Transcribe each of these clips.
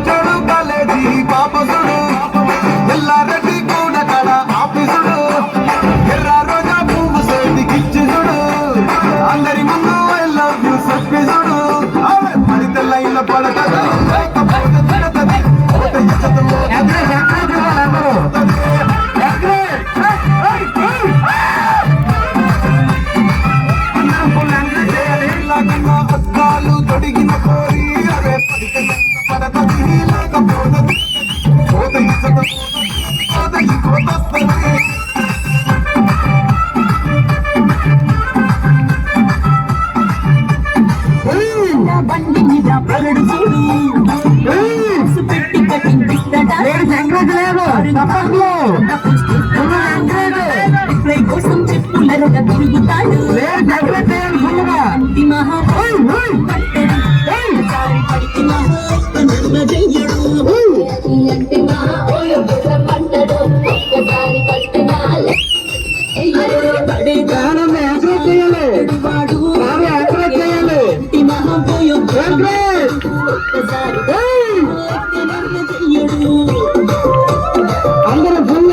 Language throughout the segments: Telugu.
চরণ తిరుగుతాడు మహా పట్టి మహా అందరూ ఫుల్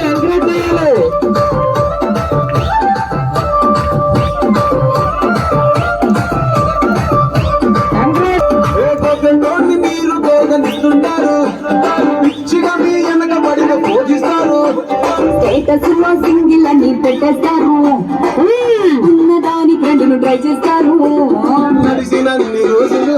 మీరు గౌరవిస్తుంటారు పిచ్చిగా మీ వెనక పడిన అని పెట్టేస్తారు. ఉన్నదానికి రెండు ట్రై చేస్తారు. నడిచినన్ని రోజులు.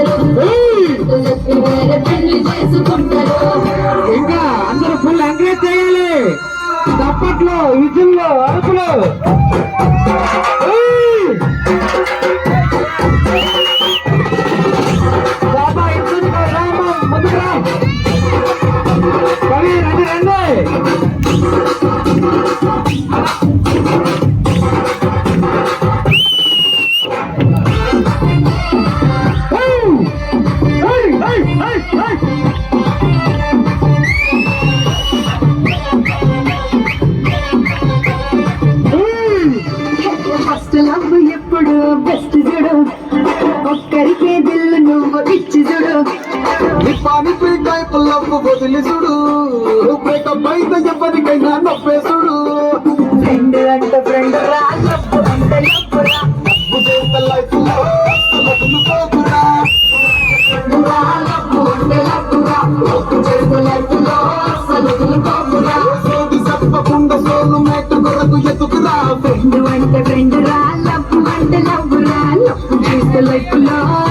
మ్యూజిక్లో విజుల్లో ఒక్కరికే దిల్లు నువ్వు పిచ్చి చూడు పానీపూరి టైపు వదిలి చూడు ఎవరికైనా నొప్పేసుడు. Islam